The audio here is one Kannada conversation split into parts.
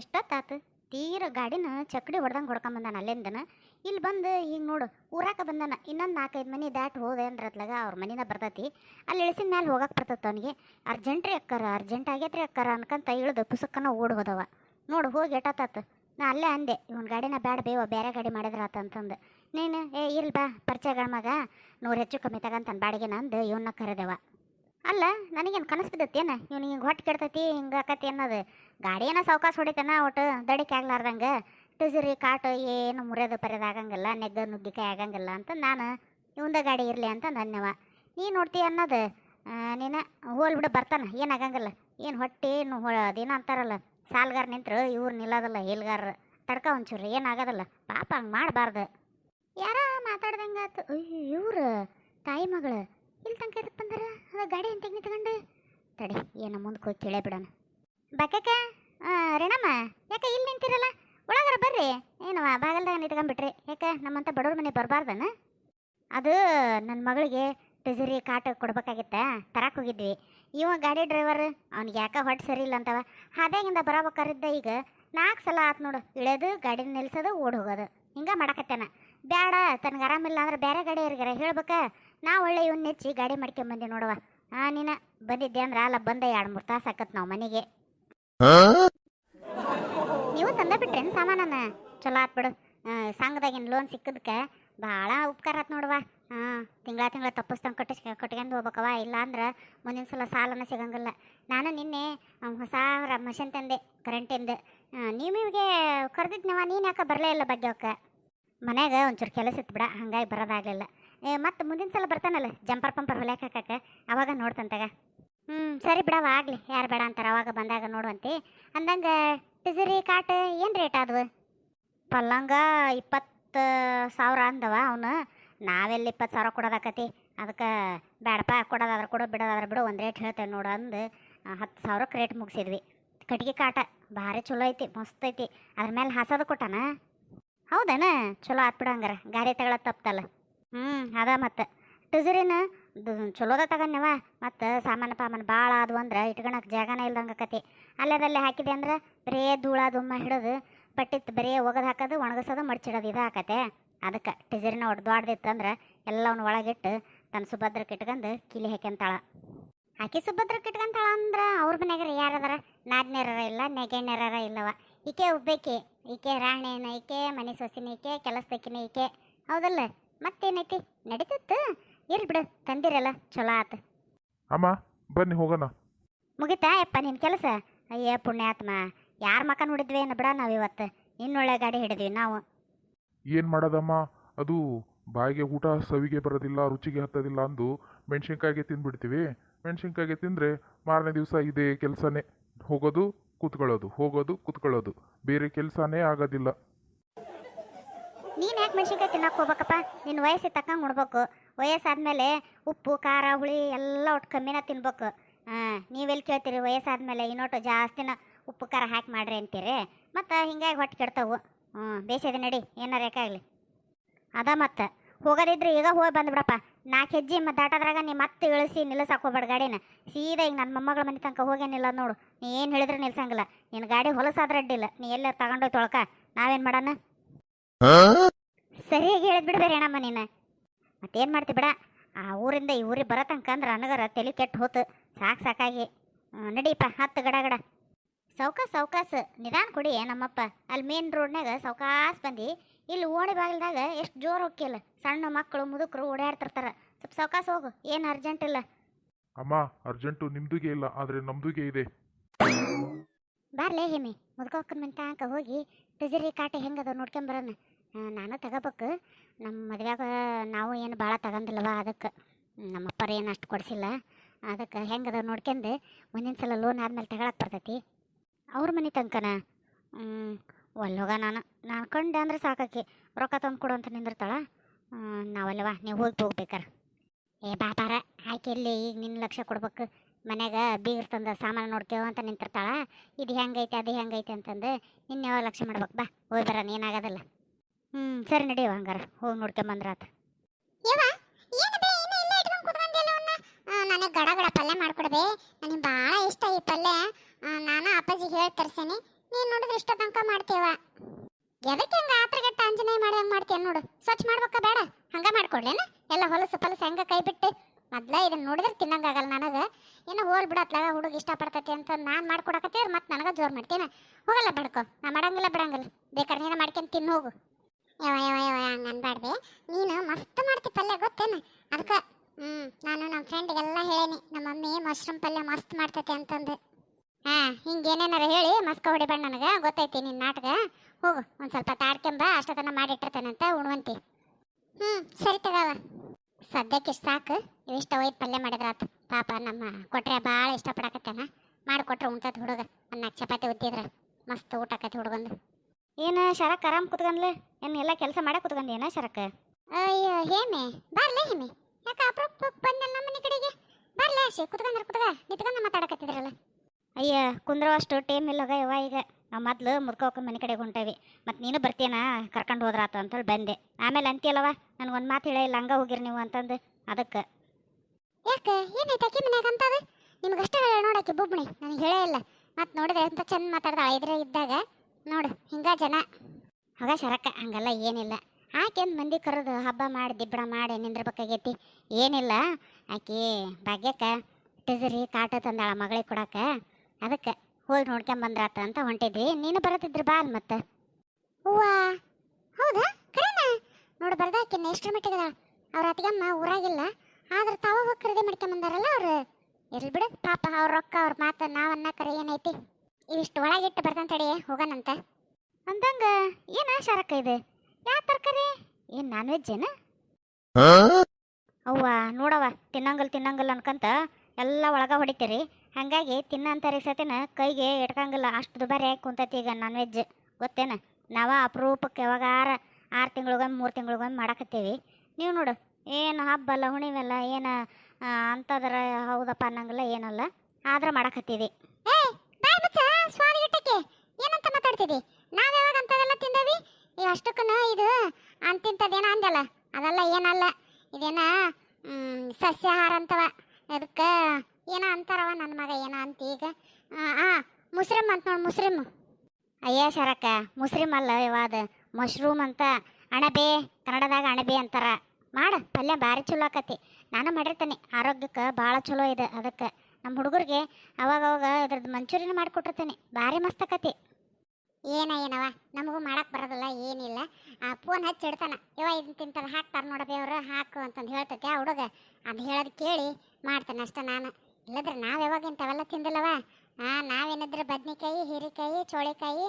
ಎಷ್ಟೊತ್ತಾತು? ತೀರ ಗಾಡಿನ ಚಕ್ಡಿ ಹೊಡ್ದಂಗೆ ಹೊಡ್ಕೊಂಬಂದಾನ ಅಲ್ಲಿಂದನ. ಇಲ್ಲಿ ಬಂದು ಈಗ ನೋಡು, ಊರಾಕ ಬಂದಾನ. ಇನ್ನೊಂದು ನಾಲ್ಕೈದು ಮನೆ ದಾಟ್ ಹೋದೆ ಅಂದ್ರೆ ಅವ್ರ ಮನಿನ ಬರ್ತೈತಿ. ಅಲ್ಲಿ ಇಳಿಸಿದ ಮೇಲೆ ಹೋಗಕ್ಕೆ ಬರ್ತೈತೆ ಅವನಿಗೆ. ಅರ್ಜೆಂಟ್ ರೀ ಅಕ್ಕಾರ, ಅರ್ಜೆಂಟ್ ಆಗೈತ್ರಿ ಅಕ್ಕಾರ ಅನ್ಕಂತ ಇಳ್ದು ಪುಸ್ತಕನ ಓಡ್ ಹೋದವ. ನೋಡು, ಹೋಗಿ ಎಟತ್ತಾತು ನಾ ಅಲ್ಲೇ ಅಂದೆ, ಇವನ್ ಗಾಡಿನ ಬ್ಯಾಡ ಬೇವ ಬೇರೆ ಗಾಡಿ ಮಾಡಿದ್ರ ಆತಂತಂದು ನೀನು, ಏ, ಇಲ್ ಬಾ, ಪರಿಚಯಗಳ ಮಗ. ನೂರು ಹೆಚ್ಚು ಕಮ್ಮಿ ತಗಂತಾನೆ ಬಾಡಿಗೆ ನಂದು ಇವನ್ನ ಕರೆದವ. ಅಲ್ಲ, ನನಗೇನು ಕನಸು ಬಿದ್ದತ್ತೇನ ಇವ್ನು ಹಿಂಗೆ ಹೊಟ್ಟೆ ಕೆಡ್ತೈತಿ, ಹಿಂಗೆ ಆಕತಿ ಅನ್ನೋದು. ಗಾಡಿ ಏನೋ ಸಾವ್ಕಾಸ ಹೊಡಿತಾನ ಒಟ್ಟು ದಡಿಕೆ ಆಗ್ಲಾರ್ದಂಗೆ. ಟುಜರಿ ಕಾಟು, ಏನು ಮುರಿಯೋದು ಪರ್ಯೋದು ಆಗಂಗಿಲ್ಲ, ನೆಗ್ಗ, ನುಗ್ಗಿಕಾಯಿ ಆಗಂಗಿಲ್ಲ ಅಂತ ನಾನು ಇವಂದ ಗಾಡಿ ಇರಲಿ ಅಂತ ಧನ್ಯವ ನೀ ನೋಡ್ತೀಯ ಅನ್ನೋದು ನೀನು ಹೋಲ್ ಬಿಡು, ಬರ್ತಾನೆ, ಏನು ಆಗಂಗಿಲ್ಲ. ಏನು ಹೊಟ್ಟೆ, ಏನು ಅದೇನೋ ಅಂತಾರಲ್ಲ, ಸಾಲ್ಗಾರ ನಿಂತ್ರು, ಇವ್ರು ನಿಲ್ಲೋದಲ್ಲ ಹಿಲ್ಗಾರ ತಡ್ಕ ಒಂಚೂರು ಏನಾಗೋದಿಲ್ಲ ಪಾಪ ಹಂಗೆ ಮಾಡಬಾರ್ದು. ಯಾರ ಅಯ್ಯೋ, ಇವ್ರು ತಾಯಿ ಮಗಳು. ಇಲ್ಲಿ ತನಕ ಎದಕ್ಕೆ ಬಂದಾರ? ಅದು ಗಾಡಿ ಅಂತ ನಿಂತ್ಕೊಂಡು ತಡಿ, ಏನು ಮುಂದೆ ಹೋಗಿ ಕೇಳೇ ಬಿಡೋಣ. ಬಕಕ್ಕ ರೇಣಮ್ಮ, ಯಾಕೆ ಇಲ್ಲಿ ನಿಂತಿರಲ್ಲ? ಒಳಗಾರ ಬರ್ರಿ. ಏನವ, ಬಾಗಲ್ದಾಗ ನಿಂತ್ಕೊಂಡ್ಬಿಟ್ರಿ. ಯಾಕೆ, ನಮ್ಮಂತ ಬಡವ್ರ ಮನೆ ಬರಬಾರ್ದನ? ಅದು ನನ್ನ ಮಗಳಿಗೆ ಟೆಜರಿ ಕಾಟ ಕೊಡ್ಬೇಕಾಗಿತ್ತ. ತರಕ್ಕೆ ಹೋಗಿದ್ವಿ. ಇವ ಗಾಡಿ ಡ್ರೈವರ್, ಅವ್ನಿಗೆ ಯಾಕೆ ಹೊಟ್ಟೆ ಸರಿ ಇಲ್ಲ ಅಂತವ. ಹಾದಿಯಾಗಿಂದ ಬರಬೇಕಾರಿದ್ದ ಈಗ. ನಾಲ್ಕು ಸಲ ಆತು ನೋಡು, ಇಳಿಯೋದು, ಗಾಡಿ ನಿಲ್ಸೋದು, ಓಡ್ ಹೋಗೋದು. ಹಿಂಗೆ ಮಾಡಕತ್ತೇನ. ಬ್ಯಾಡ, ತನಗೆ ಆರಾಮಿಲ್ಲ ಅಂದ್ರೆ ಬೇರೆ ಗಾಡಿ ಯಾರಿಗಾರ ಹೇಳ್ಬೇಕ? ನಾ ಒಳ್ಳೆ ಇವ್ನ ನೆಚ್ಚಿ ಗಾಡಿ ಮಾಡ್ಕೊಂಬಂದೆ ನೋಡವ. ಹಾ ನೀನ ಬಂದಿದ್ದೆ ಅಂದ್ರೆ ಅಲ್ಲ, ಬಂದ ಎರಡ್ ಮೂರ್ ತಾಸು ಆಕತ್ ನಾವು ಮನೆಗೆ. ನೀವು ತಂದ ಬಿಟ್ರೇನ್ ಸಾಮಾನನ ಚಲೋ ಆತ್ ಬಿಡು. ಸಂಘದಾಗಿನ ಲೋನ್ ಸಿಕ್ಕದಕ್ಕೆ ಭಾಳ ಉಪಕಾರ ಆತ್ ನೋಡವ. ಹಾಂ ತಿಂಗಳ ತಿಂಗಳ ತಪ್ಪಿಸ್ತಂಗೆ ಕಟ್ಟಿಸ್ ಕಟ್ಕೊಂಡು ಹೋಗ್ಬೇಕವ ಇಲ್ಲ ಅಂದ್ರೆ ಮುಂದಿನ ಸಲ ಸಾಲನ ಸಿಗಂಗಿಲ್ಲ. ನಾನು ನಿನ್ನೆ ಹೊಸ ಮಷಿನ್ ತಂದೆ ಕರೆಂಟಿಂದ ನೀವಿಗೆ ಕರೆದಿದ್ನವ, ನೀನು ಯಾಕೆ ಬರಲೇ ಇಲ್ಲ ಬಗ್ಗೆ ಮನ್ಯಾಗ ಒಂಚೂರು ಕೆಲಸ ಇತ್ತು ಬಿಡ, ಹಂಗಾಗಿ ಬರೋದಾಗಲಿಲ್ಲ. ಮತ್ತು ಮುಂದಿನ ಸಲ ಬರ್ತಾನಲ್ಲ ಜಂಪರ್ ಪಂಪರ್ ಹೊಲ್ಯಾಕ ಹಾಕಕ್ಕೆ ಅವಾಗ ನೋಡ್ತಂತಾಗ ಹ್ಞೂ ಸರಿ ಬಿಡವ ಆಗಲಿ, ಯಾರು ಬೇಡ ಅಂತಾರೆ, ಅವಾಗ ಬಂದಾಗ ನೋಡುವಂತಿ. ಅಂದಂಗೆ ಟಿಜರಿ ಕಾಟ ಏನು ರೇಟ್ ಆದವು? ಪಲ್ಲಂಗ ಇಪ್ಪತ್ತು ಸಾವಿರ ಅಂದವ ಅವನು. ನಾವೆಲ್ಲ ಇಪ್ಪತ್ತು ಸಾವಿರ ಕೊಡೋದಾಕತಿ? ಅದಕ್ಕೆ ಬೇಡಪ್ಪ ಕೊಡೋದಾದ್ರೆ ಕೊಡು, ಬಿಡೋದಾದ್ರೆ ಬಿಡು, ಒಂದು ರೇಟ್ ಹೇಳ್ತೇವೆ ನೋಡು ಅಂದು ಹತ್ತು ಸಾವಿರಕ್ಕೆ ರೇಟ್ ಮುಗಿಸಿದ್ವಿ. ಕಟ್ಗೆ ಕಾಟ, ಭಾರಿ ಚಲೋ ಐತಿ, ಮಸ್ತ್ ಐತಿ. ಅದ್ರ ಮೇಲೆ ಹಾಸೋದು ಕೊಟ್ಟಾನ? ಹೌದೇನ? ಚಲೋ ಆತ್ ಬಿಡು ಹಂಗಾರ, ಗಾಡಿ ತಗೊಳ ತಪ್ತಲ್ಲ. ಹ್ಞೂ ಅದ ಮತ್ತು. ಟಜರಿನ ಚಲೋದ ತಗೊಂಡವ ಮತ್ತು ಸಾಮಾನು ಪಾಮಾನು ಭಾಳ ಆದವು ಅಂದ್ರೆ ಇಟ್ಕೊಳಕ್ಕೆ ಜಾಗನೇ ಇಲ್ದಂಗೆ ಆಕತಿ. ಅಲ್ಲದಲ್ಲಿ ಹಾಕಿದೆ ಅಂದ್ರೆ ಬರೇ ಧೂಳ ದುಮ್ಮ ಹಿಡಿದು ಪಟ್ಟಿತ್ತು ಬರೀ ಒಗದು ಹಾಕೋದು ಒಣಗಿಸೋದು ಮಡ್ಚಿಡೋದು ಇದು ಆಕತೆ. ಅದಕ್ಕೆ ಟಿಜರಿನ ಅಂದ್ರೆ ಎಲ್ಲವನ್ನ ಒಳಗಿಟ್ಟು ತನ್ನ ಸುಭದ್ರಕ್ಕೆ ಇಟ್ಕೊಂಡು ಕಿಲಿ ಹಾಕ್ಯಂತಾಳ. ಆಕಿ ಸುಭದ್ರಕ್ಕೆ ಇಟ್ಕೊಂತಾಳ ಅಂದ್ರೆ ಅವ್ರ ಮನ್ಯಾಗಾರ ಯಾರದಾರ ನಾದ್ನೇರರ ಇಲ್ಲ ನೆಗೆಣ್ಣೆರರ ಇಲ್ಲವ. ಈಕೆ ಒಬ್ಬೇಕಿ ಈಕೆ ರಾಣಿನ ಈಕೆ, ಮನೆ ಸೊಸಿನ ಈಕೆ ಕೆಲಸದಕ್ಕಿನ ಈಕೆ. ಹೌದಲ್ಲ? ಮತ್ತೇನೈತಿ? ನಡೀತಿತ್ತು ಇರ್ಲಿ ಬಿಡು ತಂದಿರಲ್ಲ ಚಲೋ ಆತು. ಅಮ್ಮ ಬನ್ನಿ ಹೋಗೋಣ. ಮುಗಿತಾ? ಯಪ್ಪ ನಿನ್ನ ಕೆಲಸ? ಅಯ್ಯ ಪುಣ್ಯಾತ್ಮ. ಯಾರ ಮಕ ನೋಡಿದ್ವೇನು ಬಿಡ ನಾವು ಇವತ್ತು? ಇನ್ನೊಳ್ಳೆ ಗಾಡಿ ಹಿಡಿದ್ವಿ ನಾವು. ಏನು ಮಾಡೋದಮ್ಮ? ಅದು ಬಾಯಿಗೆ ಊಟ ಸವಿಗೆ ಬರೋದಿಲ್ಲ ರುಚಿಗೆ ಹತ್ತೋದಿಲ್ಲ ಅಂದು ಮೆಣಸಿನ್ಕಾಯಿಗೆ ತಿಂದ್ಬಿಡ್ತೀವಿ ಮೆಣಸಿನ್ಕಾಯಿಗೆ ತಿಂದರೆ ಮಾರನೇ ದಿವಸ ಇದೇ ಕೆಲಸನೇ. ಹೋಗೋದು ಕೂತ್ಕೊಳ್ಳೋದು ಹೋಗೋದು ಕೂತ್ಕೊಳ್ಳೋದು. ಬೇರೆ ಕೆಲಸನೇ ಆಗೋದಿಲ್ಲ. ನೀನು ಯಾಕೆ ಮೆಣಸಿನ್ಕಾಯಿ ತಿನ್ನಕ್ಕೆ ಹೋಗ್ಬೇಕಪ್ಪ? ನಿನ್ನ ವಯಸ್ಸಿಗೆ ತಕ್ಕಂಗೆ ಉಣ್ಬೇಕು. ವಯಸ್ಸಾದ್ಮೇಲೆ ಉಪ್ಪು, ಖಾರ, ಹುಳಿ ಎಲ್ಲ ಒಟ್ಟು ಕಮ್ಮಿನ ತಿನ್ಬೇಕು. ಹಾಂ ನೀವೆಲ್ಲಿ ಕೇಳ್ತೀರಿ ವಯಸ್ಸಾದ್ಮೇಲೆ ಇನ್ನೊಟ್ಟು ಜಾಸ್ತಿನ ಉಪ್ಪು, ಖಾರ ಹಾಕಿ ಮಾಡ್ರಿ ಅಂತೀರಿ. ಮತ್ತು ಹಿಂಗಾಗಿ ಹೊಟ್ಟೆ ಕೆಡ್ತಾವು. ಹ್ಞೂ ಬೇಸಿದೆ ನಡಿ, ಏನಾರ ಯಾಕಾಗಲಿ ಅದ ಮತ್ತೆ, ಹೋಗೋದಿದ್ರೆ ಈಗ ಹೋಗಿ ಬಂದ್ಬಿಡಪ್ಪ. ನಾಲ್ಕು ಹೆಜ್ಜೆ ಮತ್ತು ದಾಟೋದ್ರಾಗ ನೀ ಮತ್ತೆ ಇಳಿಸಿ ನಿಲ್ಲಿಸಾಕೋಬೇಡ ಗಾಡಿನ. ಸೀದಾ ಈಗ ನನ್ನ ಮೊಮ್ಮಗಳ ಮನೆ ತನಕ ಹೋಗೇನಿಲ್ಲ ನೋಡು. ನೀ ಏನು ಹೇಳಿದ್ರೆ ನಿಲ್ಸಂಗಿಲ್ಲ. ನಿನ್ನ ಗಾಡಿ ಹೊಲಸಾದ್ರೆ ಅಡ್ಡಿಲ್ಲ ನೀ ಎಲ್ಲ ತಗೊಂಡೋಗಿ ತೊಳ್ಕ. ನಾವೇನು ಮಾಡೋಣ? ಸರಿಯಾಗಿ ಹೇಳಿದ್ ಬಿಡ್ಬೇರೆ ಅಣ್ಣಮ್ಮ ನೀನು. ಮತ್ತೇನು ಮಾಡ್ತಿ ಬಿಡ? ಆ ಊರಿಂದ ಈ ಊರಿಗೆ ಬರೋ ತನಕ ಅಂದ್ರೆ ಅನಗರ ತಲೆ ಕೆಟ್ಟು ಹೋತು. ಸಾಕು ಸಾಕಾಗಿ. ನಡೀಪ ಹತ್ತು ಗಡ ಗಡ. ಸೌಕಾಸ್ ಸೌಕಾಸ್ ನಿಧಾನ ಕೊಡಿ ನಮ್ಮಪ್ಪ. ಅಲ್ಲಿ ಮೇನ್ ರೋಡ್ನಾಗ ಸೌಕಾಸ್ ಬಂದು. ಇಲ್ಲಿ ಓಣಿ ಬಾಗಿಲ್ದಾಗ ಎಷ್ಟು ಜೋರು ಹೋಗಿಲ್ಲ ಸಣ್ಣ ಮಕ್ಕಳು ಮುದುಕರು ಓಡಾಡ್ತಿರ್ತಾರ. ಸ್ವಲ್ಪ ಸೌಕಾಸ್ ಹೋಗು ಏನು ಅರ್ಜೆಂಟ್ ಇಲ್ಲ. ಅಮ್ಮ ಅರ್ಜೆಂಟು ನಿಮ್ದುಗೆ ಇಲ್ಲ ಆದರೆ ನಮ್ದುಗೆ ಇದೆ. ಬಾರ್ಲೇ ಹೇಮಿ. ಮುದುಕೋಕನ್ ತನಕ ಹೋಗಿ ಟಜರಿ ಕಾಟ ಹೆಂಗದ ನೋಡ್ಕೊಂಬರೋಣ ನಾನು ತಗೋಬೇಕು. ನಮ್ಮ ಮದುವೆಯಾಗ ನಾವು ಏನು ಭಾಳ ತಗೊಂಡಿಲ್ಲವ ಅದಕ್ಕೆ. ನಮ್ಮಪ್ಪರು ಏನು ಅಷ್ಟು ಕೊಡಿಸಿಲ್ಲ. ಅದಕ್ಕೆ ಹೆಂಗದ ನೋಡ್ಕೊಂಡು ಮುಂದಿನ ಸಲ ಲೋನ್ ಆದಮೇಲೆ ತಗೊಳಕ್ಕೆ ಬರ್ತೈತಿ. ಅವ್ರ ಮನೆ ತನಕನ? ಒಲ್ಲೋಗ ನಾನು. ನಾನು ಕಂಡೆ ಅಂದ್ರೆ ಸಾಕಾಕಿ. ರೊಕ್ಕ ತಂದು ಕೊಡು ಅಂತ ನಿಂದಿರ್ತಾಳ. ನಾವಲ್ಲವ ನೀವು ಹೋಗಿ ಹೋಗ್ಬೇಕಾರ ಏ ಬಾಪಾರ ಆಕೆ ಇಲ್ಲಿ ಈಗ ನಿನ್ನ ಲಕ್ಷ ಕೊಡ್ಬೇಕು. ಮನ್ಯಾಗ ಬೀಗರ್ ತಂದ ಸಾಮಾನು ನೋಡ್ಕೋ ಅಂತ ನಿಂತಿರ್ತಾಳ. ಇದು ಹೆಂಗೈತೆ, ಅದು ಹೆಂಗೈತೆ ಅಂತಂದು ನಿನ್ನ ಯಾವ ಲಕ್ಷ್ಯ ಮಾಡ್ಬೇಕು? ಬಾ, ಹೋಗಿ ಬರೋಣ ಏನಾಗೋದಿಲ್ಲ ಹ್ಞೂ ಸರಿ ನಡೆಯುವ ಹಂಗಾರ. ಹೋಗಿ ನೋಡ್ಕೊಂಬಂದ್ರಾತ ನನಗೆ ಗಡ ಗಡ ಪಲ್ಯ ಮಾಡ್ಕೊಡ್ಬೇ. ನನಗೆ ಭಾಳ ಇಷ್ಟ ಈ ಪಲ್ಯ. ನಾನು ಅಪ್ಪಾಜಿಗೆ ಹೇಳಿ ತರ್ಸೇನೆ. ನೀನು ನೋಡಿದ್ರೆ ಇಷ್ಟ ತನಕ ಮಾಡ್ತೀವ ಎದಕ್ಕೆ ಹಂಗೆ ಆತ್ರಗೆಟ್ಟ ಅಂಜನೇ ಮಾಡಿ ಹಂಗೆ ಮಾಡ್ತೀಯ ನೋಡು. ಸ್ವಚ್ಛ ಮಾಡ್ಬೇಕ ಬೇಡ. ಹಂಗೆ ಮಾಡ್ಕೊಡ್ಲೇನ? ಎಲ್ಲ ಹೊಲಸು ಪಲಸು ಹೆಂಗೆ ಕೈ ಬಿಟ್ಟು. ಮೊದ್ಲ ಇದನ್ನ ನೋಡಿದ್ರೆ ತಿನ್ನಂಗಾಗಲ್ಲ ನನಗೆ. ಏನೋ ಹೋಲ್ ಬಿಡತ್ಲಾಗ ಹುಡುಗ ಇಷ್ಟಪಡ್ತೈತಿ ಅಂತ ನಾನು ಮಾಡ್ಕೊಡಕತ್ತೀರ ಮತ್ತೆ ನನಗೆ ಜೋರು ಮಾಡ್ತೇನೆ. ಹೋಗಲ್ಲ ಬಡ್ಕೊ. ನಾ ಮಾಡಂಗಿಲ್ಲ ಬಿಡಂಗಿಲ್ಲ. ಬೇಕಾದ್ರೆ ನೀನು ಮಾಡ್ಕೊಂಡ್ ತಿನ್ನು ಹೋಗು. ಯಾವ ಯಾವ ಯಾವ ಹಂಗ ಅನ್ಬಾರ್ದೆ ನೀನು ಮಸ್ತ್ ಮಾಡ್ತಿ ಪಲ್ಯ, ಗೊತ್ತೇನ? ಅದಕ್ಕೆ ಹ್ಞೂ ನಾನು ನಮ್ಮ ಫ್ರೆಂಡ್ಗೆಲ್ಲ ಹೇಳೇನಿ ನಮ್ಮ ಮಮ್ಮಿ ಮಶ್ರೂಮ್ ಪಲ್ಯ ಮಸ್ತ್ ಮಾಡ್ತೈತೆ ಅಂತಂದು. ಹಾಂ ಹಾ ಹಿಂಗೇನೇನಾರ ಹೇಳಿ, ಮಸ್ಕ ಹೊಡಿಬೇಡ ನನಗೆ, ಗೊತ್ತೈತಿ ನಿನ್ನ ನಾಟಕ ಹೋಗು, ಒಂದು ಸ್ವಲ್ಪ ತಾಡ್ಕೆಂಬ ಅಷ್ಟತನ ಮಾಡಿಟ್ಟಿರ್ತೇನಂತ ಉಣ್ವಂತಿ. ಹ್ಞೂ ಸರಿ ತಗವ ಸದ್ಯಕ್ಕೆ ಸಾಕು ಇವಿಷ್ಟ ಒಯ್ದು ಪಲ್ಯ ಮಾಡಿದ್ರಾತು ಪಾಪ ನಮ್ಮ ಕೊಟ್ರೆ ಭಾಳ ಇಷ್ಟಪಡಕತ್ತೇನ. ಮಾಡಿಕೊಟ್ರೆ ಉಣ್ತದ ಹುಡುಗ ಒಂದು ಚಪಾತಿ ಉದ್ದಿದ್ರ. ಮಸ್ತ್ ಊಟ ಆಕೈತಿ ಹುಡುಗಂದು. ಏನು ಶರಕ್ ಆರಾಮ್ ಕುತ್ಕೊಂಡ್ಲ? ಏನು ಎಲ್ಲ ಕೆಲಸ ಮಾಡಕ್ಕೆ ಕುತ್ಕೊಂಡೇನ ಶರಕ್? ಅಯ್ಯೋ ಹೇಮೆ ಬರ್ಲೇ ಹೇಮೆ. ಯಾಕೆ ಅಪ್ರೂಪ ಬಂದ ನಮ್ಮ ಮನೆ ಕಡೆಗೆ? ಬರ್ಲೇ ಆಶೆ ಕುತ್ಕೊಂಡ್ರ ಕುತ್ಕ ನಿತ್ಕೊಂಡ ಮಾತಾಡಕತ್ತಿದ್ರಲ್ಲ. ಅಯ್ಯ ಕುಂದ್ರೋ ಅಷ್ಟು ಟೈಮ್ ಇಲ್ಲಗ ಯವ್ವ ಈಗ. ನಾವು ಮೊದ್ಲು ಮುದ್ಕೋಕ ಮನೆ ಕಡೆಗೆ ಹೊಂಟೇವಿ. ಮತ್ತು ನೀನು ಬರ್ತೀಯನ? ಕರ್ಕೊಂಡು ಹೋದ್ರಾತು ಅಂತೇಳಿ ಬಂದೆ. ಆಮೇಲೆ ಅಂತೀಯಲ್ಲವ ನನಗೊಂದು ಮಾತು ಹೇಳಿಲ್ಲ ಹಂಗೆ ಹಂಗ ಹೋಗಿರಿ ನೀವು ಅಂತಂದು. ಅದಕ್ಕೆ. ಯಾಕೆ? ಏನೈತೆ ಅಕ್ಕಿ ಮನ್ಯಾಗ ಅಂತದ? ನಿಮ್ಗೆ ಅಷ್ಟೇ ಹೇಳ ನೋಡಕ್ಕೆ ಬುಬ್ಣಿ ನನಗೆ ಹೇಳೇ ಇಲ್ಲ. ಮತ್ತು ನೋಡಿದ್ರೆ ಎಂತ ಚಂದ ಮಾತಾಡ್ದೆ ಇದ್ರೆ ಇದ್ದಾಗ. ನೋಡು, ಹಿಂಗ ಜನ. ಆಗ ಸರಕ ಹಂಗಲ್ಲ ಏನಿಲ್ಲ. ಆಕೆಂದು ಮಂದಿ ಕರೆದು ಹಬ್ಬ ಮಾಡಿ ದಿಬ್ಬಡ ಮಾಡಿ ನಿಂದ್ರಬೇಕಾಗೈತಿ ಏನಿಲ್ಲ, ಆಕೆ ಭಾಗ್ಯಕ್ಕ ಟಿಸರಿ, ಕಾಟ ತಂದಾಳ ಮಗಳಿಗೆ ಕೊಡಾಕ. ಅದಕ್ಕೆ ಹೋಗಿ ನೋಡ್ಕೊಂಬಂದ್ರಾತ ಅಂತ ಹೊಂಟಿದ್ವಿ. ನೀನು ಬರತ್ತಿದ್ರು ಬಾ ಮತ್ತೆ. ಹೂವಾ? ಹೌದಾ? ಕರೆನಾ. ನೋಡು ಬರ್ದಾಕಿನ್ನ ಎಷ್ಟರ ಮಟ್ಟಿಗೆ ಅವ್ರ ಅತ್ತಿಗಮ್ಮ ಊರಾಗಿಲ್ಲ. ಆದ್ರೆ ತಾವ ಹೋಗಿ ಖರೀದಿ ಮಾಡ್ಕೊಂಬಂದಾರಲ್ಲ ಅವ್ರು. ಇರ್ಲಿ ಬಿಡು, ಪಾಪ ಅವ್ರ ರೊಕ್ಕ, ಅವ್ರ ಮಾತು ನಾವನ್ನ ಕರೆ ಏನೈತಿ? ಇವಿಷ್ಟು ಒಳಗಿಟ್ಟು ಬರ್ತಾನೆ ತಡಿ ಹೋಗೋಣಂತ ಅಂದಂಗ ಏನ ಶಾರಕ್ಕ ಇದು? ಯಾವ ತರಕಾರಿ ಏನ್ ನಾನ್ ವೆಜ್ ಏನ? ಅವ್ವ ನೋಡವ್ವ ತಿನ್ನಂಗಲ್ ತಿನ್ನಂಗಲ್ ಅನ್ಕಂತ ಎಲ್ಲ ಒಳಗ ಹೊಡಿತೀರಿ. ಹಂಗಾಗಿ ತಿನ್ನಂತ ಸತಿನ ಕೈಗೆ ಇಟ್ಕಂಗಿಲ್ಲ. ಅಷ್ಟು ದುಬಾರಿ ಆಗಿ ಕುಂತೈತಿ ಈಗ ನಾನ್ ವೆಜ್. ಗೊತ್ತೇನ? ನಾವ ಅಪರೂಪಕ್ಕೆ ಯಾವಾಗಾರ ಆರು ತಿಂಗಳಿಗೊಮ್ಮೆ ಮೂರು ತಿಂಗಳಿಗೊಮ್ಮೆ ಮಾಡಾಕತ್ತೀವಿ. ನೀವು ನೋಡು ಏನು ಹಬ್ಬಲ್ಲ ಹುಣಿವೆಲ್ಲ ಏನು ಅಂತದ್ರ ಹೌದಪ್ಪ ಅನ್ನಂಗಿಲ್ಲ ಏನಲ್ಲ. ಆದ್ರೆ ಮಾಡಾಕತ್ತೀವಿ ಏ ಬಾಯ್ ಬಚ್ಚ ಸ್ವಾದಿಗಿಟ್ಟಕ್ಕೆ ಏನಂತ ನಾವು ಯಾವಾಗ ಅಂತದೆಲ್ಲ ತಿಂದೇವಿ? ಈ ಅಷ್ಟಕ್ಕನ ಇದು ಅಂತಿಂತದೇನ ಅಂದಲ್ಲ ಅದೆಲ್ಲ ಏನಲ್ಲ. ಇದೇನ ಸಸ್ಯಾಹಾರ ಅಂತವ. ಅದಕ್ಕೆ ಏನ ಅಂತಾರವ ನನ್ನ ಮಗ, ಏನ ಅಂತ ಈಗ. ಆ ಮುಸ್ರಿಮ್ ಅಂತ ನೋಡಿ ಮುಸ್ರಿಮ್ ಅಯ್ಯ ಶರಕ ಮುಸ್ರಿಮ್ ಅಲ್ಲ ಇವಾದ ಮಶ್ರೂಮ್ ಅಂತ ಅಣಬೆ, ಕನ್ನಡದಾಗ ಅಣಬೆ ಅಂತಾರ. ಮಾಡ, ಪಲ್ಯ ಭಾರಿ ಚಲೋ ಆಕತಿ. ನಾನು ಮಾಡಿರ್ತೇನೆ. ಆರೋಗ್ಯಕ್ಕೆ ಭಾಳ ಚಲೋ ಇದೆ ಅದಕ್ಕೆ. ನಮ್ಮ ಹುಡುಗರಿಗೆ ಅವಾಗ ಅವಾಗ ಇದ್ರದ್ದು ಮಂಚೂರಿನ ಮಾಡಿಕೊಟ್ಟಿರ್ತೀನಿ. ಭಾರಿ ಮಸ್ತ್ ಆಕತಿ. ಏನ ಏನವ? ನಮಗೂ ಮಾಡಕ್ ಬರೋದಿಲ್ಲ, ಏನಿಲ್ಲ. ಆ ಫೋನ್ ಹಚ್ಚಿ ಇಡ್ತಾನ. ಇವ ಇದನ್ನ ತಿಂತಾರ ಹಾಕ್ತಾರ ನೋಡಬೇ ಅವ್ರು ಹಾಕು ಅಂತಂದು ಹೇಳ್ತೈತೆ. ಆ ಹುಡುಗ ಅದು ಹೇಳೋದು ಕೇಳಿ ಮಾಡ್ತಾನೆ ಅಷ್ಟೇ ನಾನು. ಇಲ್ಲದ್ರೆ ನಾವು ಯಾವಾಗ ಇಂಥವೆಲ್ಲ ತಿಂದಿಲ್ಲವ? ಹಾಂ ನಾವೇನಿದ್ರೆ ಬದ್ನಿಕಾಯಿ, ಹೀರೆಕಾಯಿ, ಚೋಳಿಕಾಯಿ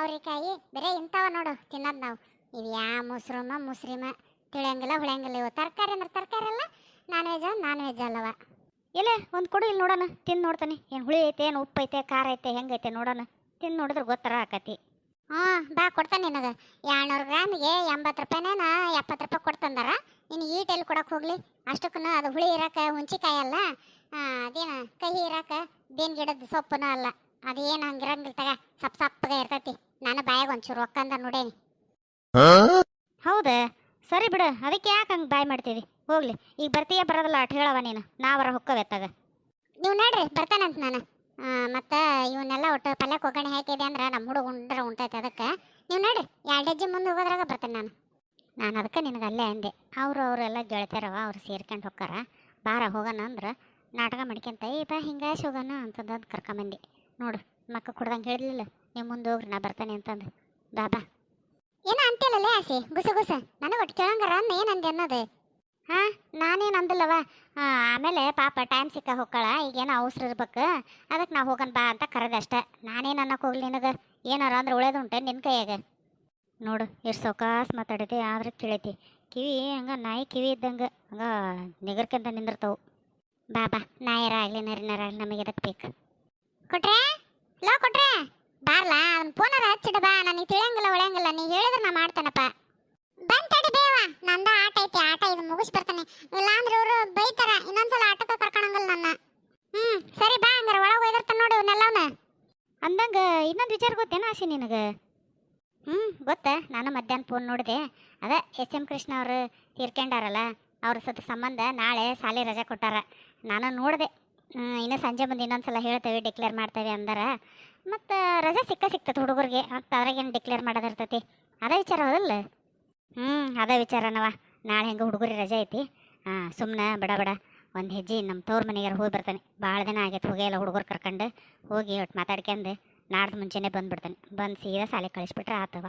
ಅವ್ರಿಕಾಯಿ, ಬೇರೆ ಇಂಥವ ನೋಡು ತಿನ್ನೋದು ನಾವು. ಇದು ಯಾ ಮುಸ್ರುಮ, ಮುಸ್ರಿಮ ತಿಳಿಯಂಗಿಲ್ಲ ಹುಳಿಯಂಗಿಲ್ಲ ಇವು ತರಕಾರಿ ಅಂದ್ರೆ ತರಕಾರಿ ಅಲ್ಲ ನಾನ್ ವೆಜ್ ನಾನ್ ವೆಜ್ ಅಲ್ಲವ. ಇಲ್ಲ, ಒಂದು ಕೊಡು ಇಲ್ಲಿ ನೋಡೋಣ, ತಿಂದು ನೋಡ್ತಾನೆ. ಏನು ಹುಳಿ ಐತೆ, ಏನು ಉಪ್ಪು ಐತೆ ಖಾರ ಐತೆ, ಹೆಂಗೈತೆ ನೋಡೋಣ. ತಿಂದು ನೋಡಿದ್ರೆ ಗೊತ್ತರ ಆಕತಿ. ಹಾಂ ಬಾ ಕೊಡ್ತಾನೆ ನಿನಗೆ. ಎರಡ್ನೂರು ಗ್ರಾಮಿಗೆ ಎಂಬತ್ತು ರೂಪಾಯಿನ ಎಪ್ಪತ್ತು ರೂಪಾಯಿ ಕೊಡ್ತಂದಾರ. ನೀನು ಈಟ್ ಎಲ್ಲಿ ಕೊಡಕ್ಕೆ ಹೋಗ್ಲಿ. ಅಷ್ಟಕ್ಕೂ ಅದು ಹುಳಿ ಇರಾಕ ಹುಂಚಿಕಾಯಿ ಅಲ್ಲ. ಅದೇನು ಕಹಿ ಇರಾಕ ಬೇನ್ ಗಿಡದ ಸೊಪ್ಪನ ಅಲ್ಲ. ಅದೇನು ಹಂಗಿರಂಗಿಲ್ಲ ತಗ. ಸಪ್ ಸಪ್ಪಗೆ ಇರ್ತೈತಿ. ನಾನು ಬಾಯಾಗ ಒಂಚೂರು ಒಕ್ಕಂದ ನೋಡೇನಿ. ಹೌದಾ? ಸರಿ ಬಿಡು. ಅದಕ್ಕೆ ಯಾಕೆ ಹಂಗೆ ಬಾಯ್ ಮಾಡ್ತೀವಿ ಹೋಗ್ಲಿ. ಈಗ ಬರ್ತೀಯ ಬರೋದಿಲ್ಲ ಅಟ್ ಹೇಳವ ನೀನು. ನಾವರ ಹೊಕ್ಕವೆತ್ತಾಗ ತಗ ನೀವು ನೋಡ್ರಿ ಬರ್ತಾನಂತ ನಾನು. ಮತ್ತು ಇವನ್ನೆಲ್ಲ ಒಟ್ಟು ಪಲ್ಯ ಒಗ್ಗರಣೆ ಹಾಕಿದೆ ಅಂದ್ರೆ ನಮ್ಮ ಹುಡುಗ ಉಂಡ್ರೆ ಉಂಟೈತೆ ಅದಕ್ಕೆ. ನೀವು ನೋಡಿ ಎರಡು ಹೆಜ್ಜೆ ಮುಂದೆ ಹೋಗೋದ್ರಾಗ ಬರ್ತೇನೆ ನಾನು. ನಾನು ಅದಕ್ಕೆ ನಿನಗೆ ಅಲ್ಲೇ ಅಂದೆ. ಅವರು ಅವರೆಲ್ಲ ಗೆಳತಿಯರವ, ಅವ್ರು ಸೇರ್ಕೊಂಡು ಹೋಗ್ತಾರ ಬಾರ ಹೋಗೋಣ ಅಂದ್ರೆ ನಾಟಕ ಮಾಡ್ಕೊಂತ ಏ ಬಾ ಹಿಂಗೆ ಹೋಗೋಣ ಅಂತಂದು ಕರ್ಕೊಂಬಂದೆ. ನೋಡು, ಮಕ್ಕ ಕುಡ್ದಂಗೆ ಹೇಳಿರ್ಲಿಲ್ಲ ನೀವು ಮುಂದೆ ಹೋಗ್ರಿ, ನಾ ಬರ್ತೇನೆ ಅಂತಂದು. ಬಾಬಾ ಏನೋ ಅಂತೇಳಲ್ಲೇ ಆಸೆ? ಗುಸು, ಗುಸ. ನನಗೆ ಒಟ್ಟು ಕೇಳಂಗಾರ ಅನ್ನ ಏನಂದೆ ಅನ್ನೋದು? ಹಾಂ, ನಾನೇನು ಅಂದಿಲ್ಲವ. ಆಮೇಲೆ ಪಾಪ ಟೈಮ್ ಸಿಕ್ಕ ಹೊಕ್ಕಳ, ಈಗೇನು ಅವಸರ ಇರ್ಬೇಕು. ಅದಕ್ಕೆ ನಾ ಹೋಗನ್ ಬಾ ಅಂತ ಕರೆದಷ್ಟೆ ನಾನೇನು ಅನ್ನಕ್ಕೆ ಹೋಗ್ಲಿ ನಿನಗೆ? ಏನಾರ ಅಂದ್ರೆ ಉಳಿದುಂಟೆ ನಿನ್ನ ಕೈಯಾಗ? ನೋಡು, ಎಷ್ಟು ಸೌಕಾಸ್ ಮಾತಾಡೈತಿ ಆದ್ರೆ ಕೇಳೈತಿ. ಕಿವಿ, ಹಂಗ ನಾಯಿ ಕಿವಿ ಇದ್ದಂಗೆ, ಹಂಗ ನಿಗರ್ಕಂತ ನಿಂದಿರ್ತಾವು. ಬಾ ಬಾ, ನಾಯರ ಆಗಲಿ, ನರಿನರ ಆಗಲಿ, ನಮಗೆ ಅದಕ್ಕೆ ಬೇಕು? ಕೊಟ್ರೆ? ಲೋ, ಕೊಟ್ರೆ? ಬಾರ್ಲ ಅವ್ನ ಫೋನರ ಹಚ್ಚಿಡ ಬಾ, ನನಗೆ ತಿಳಿಯಂಗಿಲ್ಲ ಉಳಿಯಂಗಿಲ್ಲ ನೀ ಹೇಳಿದ್ರೆ ನಾ ಮಾಡ್ತಾನಪ್ಪ. ಬಂತಡಿ ದೇವ ನಂದ ಆಟ ಐತಿ ಆಟ ಇದು ಮುಗಿಸ್ ಬರ್ತಾನೆ. ಇಲ್ಲಾಂದ್ರೆ ಇವರು ಬೈತಾರ ಇನ್ನೊಂದ್ಸಲ ಆಟಕ್ಕೆ ಕರ್ಕೊಂಡಂಗಲ್ಲ ನನ್ನ. ಹ್ಮ್ ಸರಿ ಬಾ ಹಂಗಾರ ಒಳಗೆ ಒಯ್ದಿರ್ತಾನ ನೋಡಿ ಇವನ್ನೆಲ್ಲವನ್ನ ಅಂದಂಗ ಇನ್ನೊಂದು ವಿಚಾರ ಗೊತ್ತೇನ ಆಸಿ ನಿನಗೆ? ಹ್ಞೂ ಗೊತ್ತಾ. ನಾನು ಮಧ್ಯಾಹ್ನ ಫೋನ್ ನೋಡಿದೆ. ಅದೇ ಎಸ್ ಎಂ ಕೃಷ್ಣ ಅವರು ತೀರ್ಕೊಂಡಾರಲ್ಲ ಅವ್ರ ಸತ ಸಂಬಂಧ ನಾಳೆ ಶಾಲೆ ರಜೆ ಕೊಟ್ಟಾರ. ನಾನು ನೋಡಿದೆ. ಇನ್ನು ಸಂಜೆ ಮುಂದೆ ಇನ್ನೊಂದು ಸಲ ಹೇಳ್ತೇವೆ ಡಿಕ್ಲೇರ್ ಮಾಡ್ತೇವೆ ಅಂದಾರ. ಮತ್ತು ರಜೆ ಸಿಕ್ಕ ಸಿಕ್ತೈತೆ ಹುಡುಗರಿಗೆ ಮತ್ತು ಅದ್ರಾಗೇನು ಡಿಕ್ಲೇರ್ ಮಾಡೋದಿರ್ತೈತಿ ಅದೇ ವಿಚಾರ ಹೌದಲ್ಲ? ಹ್ಞೂ ಅದೇ ವಿಚಾರನವ. ನಾಳೆ ಹೆಂಗೆ ಹುಡುಗರಿ ರಜೆ ಐತಿ. ಹಾಂ ಸುಮ್ಮನೆ ಬಡ ಬಡ. ಒಂದು ಹೆಜ್ಜೆ ನಮ್ಮ ತೋರ್ ಮನೆಗಾರ ಹೋಗಿ ಬರ್ತಾನೆ. ಭಾಳ ದಿನ ಆಗೈತೆ, ಹೋಗೇ ಇಲ್ಲ ಹುಡುಗರು ಕರ್ಕೊಂಡು. ಹೋಗಿ ಒಟ್ಟು ಮಾತಾಡ್ಕೊಂಡು ನಾಡ್ದು ಮುಂಚೆನೇ ಬಂದ್ಬಿಡ್ತಾನೆ. ಬಂದು ಸೀದಾ ಶಾಲೆಗೆ ಕಳಿಸ್ಬಿಟ್ರೆ ಆತವ.